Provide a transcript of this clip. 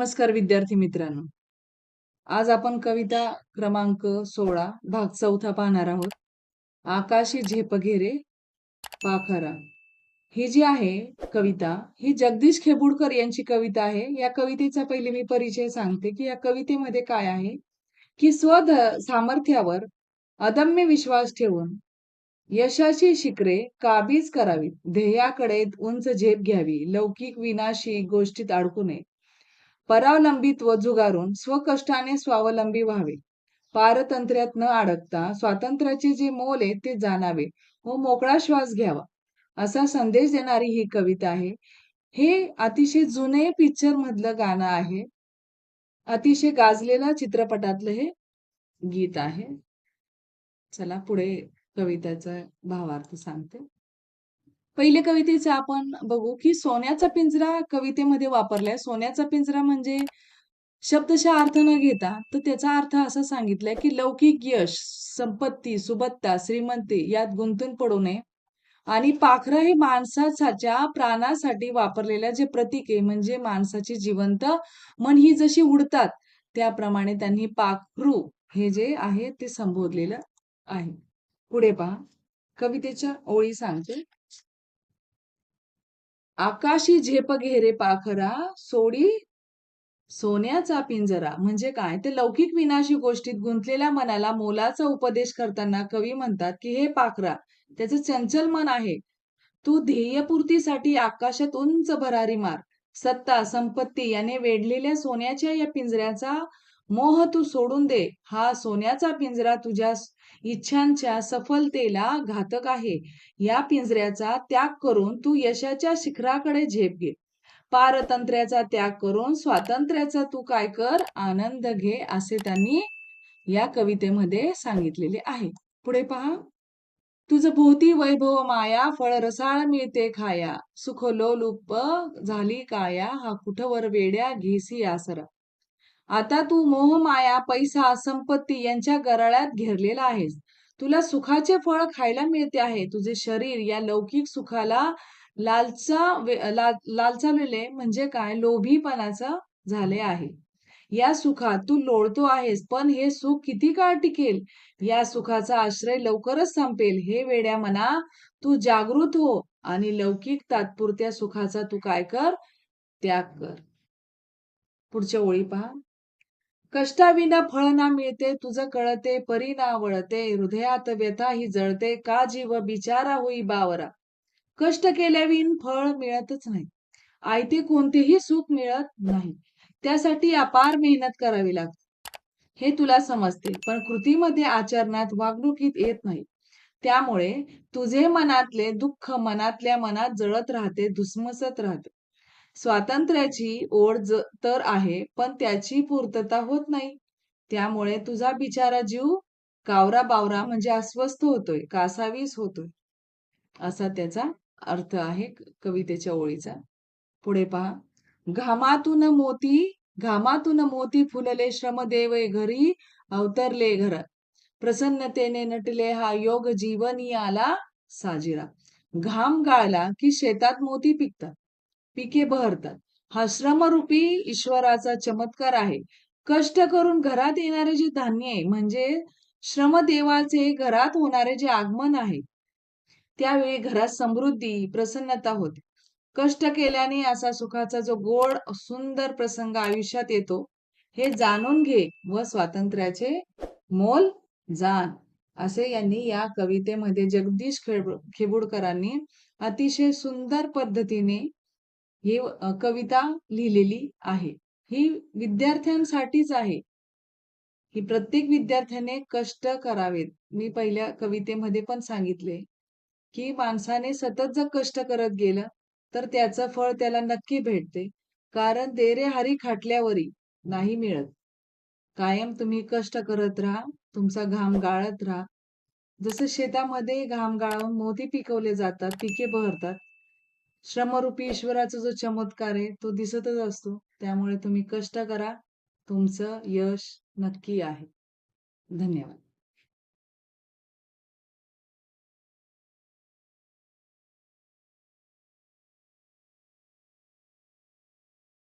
नमस्कार विद्यार्थी मित्रांनो. आज आपण कविता क्रमांक सोळा भाग चौथा पाहणार आहोत. आकाशी झेप घेरे पाखरा. ही जी आहे कविता ही जगदीश खेबुडकर यांची कविता आहे. या कवितेचा पहिले मी परिचय सांगते की या कवितेमध्ये काय आहे की स्वध सामर्थ्यावर अदम्य विश्वास ठेवून यशाची शिखरे काबीज करावीत. ध्येयाकडे उंच झेप घ्यावी. लौकिक विनाशी गोष्टीत अडकू नये. परावलंबित्व जुगारून स्वकष्टाने स्वावलंबी व्हावे. पारतंत्र्यात न अडकता स्वातंत्र्याचे जे मोल आहे ते जाणावे व मोकळा श्वास घ्यावा असा संदेश देणारी ही कविता आहे. हे अतिशय जुने पिक्चर मधलं गाणं आहे. अतिशय गाजलेलं चित्रपटातलं हे गीत आहे. चला पुढे कवितेचा भावार्थ सांगते. पहिले कवितेचं आपण बघू की सोन्याचा पिंजरा कवितेमध्ये वापरलाय. सोन्याचा पिंजरा म्हणजे शब्दशा अर्थ न घेता तर त्याचा अर्थ असा सांगितलाय की लौकिक यश संपत्ती सुबत्ता श्रीमंती यात गुंतून पडू नये. आणि पाखरं हे माणसाच्या प्राणासाठी वापरलेल्या जे प्रतीक आहे म्हणजे माणसाची जिवंत मन ही जशी उडतात त्याप्रमाणे त्यांनी पाखरू हे जे आहे ते संबोधलेलं आहे. पुढे पहा. कवितेच्या ओळी सांगते. आकाशी झेप घेरे पाखरा सोडी सोन्याचा पिंजरा. म्हणजे काय? ते लौकिक विनाशी गोष्टीत गुंतलेल्या मनाला मोलाचा उपदेश करताना कवी म्हणतात की हे पाखरा त्याचं चंचल मन आहे. तू ध्येयपूर्तीसाठी आकाशात उंच भरारी मार. सत्ता संपत्ती याने वेढलेल्या सोन्याच्या या पिंजऱ्याचा मोह तू सोडून दे. हा सोन्याचा पिंजरा तुझ्या इच्छांच्या सफलतेला घातक आहे. या पिंजऱ्याचा त्याग करून तू यशाच्या शिखराकडे झेप घे. पारतंत्र्याचा त्याग करून स्वातंत्र्याचा तू काय कर? आनंद घे असे त्यांनी या कवितेमध्ये सांगितलेले आहे. पुढे पहा. तुझ भोवती वैभव माया फळ रसाळ मिळते खाया. सुख लोलुप झाली काया हा कुठवर वेड्या घेसी आसरा. आता तू मोह माया पैसा संपत्ती यांच्या गराळ्यात घेरलेला आहेस. तुला सुखाचे फळ खायला मिळते आहे. तुझे शरीर या लौकिक सुखाला लालचा लालचावलेले म्हणजे काय? लोभीपणाचं झाले आहे. या सुखात तू लोळतो आहेस पण हे सुख किती काळ टिकेल? या सुखाचा आश्रय लवकरच संपेल. हे वेड्या मना तू जागृत हो आणि लौकिक तात्पुरत्या सुखाचा तू काय कर? त्याग कर. पुढच्या ओळी पहा. कष्टाविना फळ ना मिळते तुझं कळते परी ना वळते हृदयात व्यथा ही जळते का जीव बिचारा होई बावरा? कष्ट केल्याविन फळ मिळतच नाही. आयते कोणतेही सुख मिळत नाही. त्यासाठी अपार मेहनत करावी लागते. हे तुला समजते पण कृतीमध्ये आचरणात वागणुकीत येत नाही. त्यामुळे तुझे मनातले दुःख मनातल्या मनात जळत राहते धुसमसत राहते. स्वातंत्र्याची ओढ तर आहे पण त्याची पूर्तता होत नाही. त्यामुळे तुझा बिचारा जीव कावरा बावरा म्हणजे अस्वस्थ होतोय कासावीस होतोय. असा त्याचा अर्थ आहे कवितेच्या ओळीचा. पुढे पहा. घामातून मोती घामातून मोती फुलले श्रमदेव घरी अवतरले घर. प्रसन्नतेने नटले हा योग जीवनी आला साजिरा. घाम गाळला की शेतात मोती पिकतात. पिके बहरतात. हा श्रमरूपी ईश्वराचा चमत्कार आहे. कष्ट करून घरात येणारे जे धान्य म्हणजे श्रमदेवाचे घरात होणारे जे आगमन आहे त्यावेळी घरात समृद्धी प्रसन्नता होते. कष्ट केल्याने असा सुखाचा जो गोड सुंदर प्रसंग आयुष्यात येतो हे जाणून घे व स्वातंत्र्याचे मोल जाण. असे यांनी या कवितेमध्ये जगदीश खेबुडकरांनी अतिशय सुंदर पद्धतीने ही कविता लिहिलेली आहे. ही विद्यार्थ्यांसाठीच आहे. ही प्रत्येक विद्यार्थ्याने कष्ट करावेत. मी पहिल्या कवितेमध्ये पण सांगितले की माणसाने सतत जर कष्ट करत गेलं तर त्याचं फळ त्याला नक्की भेटते. कारण देरे हरी खाटल्यावरी नाही मिळत. कायम तुम्ही कष्ट करत राहा तुमचा घाम गाळत राहा. जसं शेतामध्ये घाम गाळून मोती पिकवले जातात पिके बहरतात श्रमरूपी ईश्वराचा जो चमत्कार आहे तो दिसतच असतो. त्यामुळे तुम्ही कष्ट करा. तुमचं यश नक्की आहे. धन्यवाद.